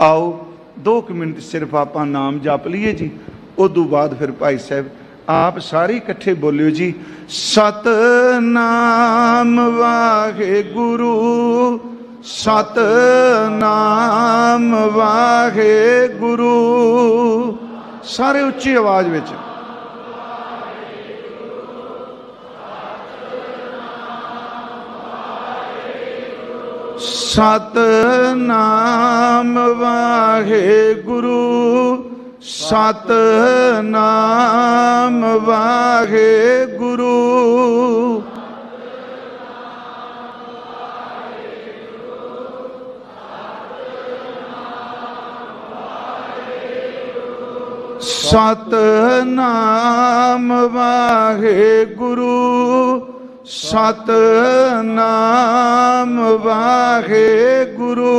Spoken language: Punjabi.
ਆਓ 2 ਮਿੰਟ ਸਿਰਫ ਆਪਾਂ ਨਾਮ ਜਪ ਲਈਏ ਜੀ, ਉਦੋਂ ਬਾਅਦ ਫਿਰ ਭਾਈ ਸਾਹਿਬ ਆਪ ਸਾਰੇ ਇਕੱਠੇ ਬੋਲਿਓ ਜੀ ਸਤ ਸਤਨਾਮ ਵਾਹਿਗੁਰੂ ਸਤਨਾਮ ਵਾਹਿਗੁਰੂ। ਸਾਰੇ ਉੱਚੀ ਆਵਾਜ਼ ਵਿੱਚ। ਸਤਨਾਮ ਵਾਹਿਗੁਰੂ ਸਤਨਾਮ ਵਾਹਿਗੁਰੂ। ਸਤਨਾਮ ਵਾਹਿਗੁਰੂ ਸਤ ਨਾਮ ਵਾਹਿਗੁਰੂ।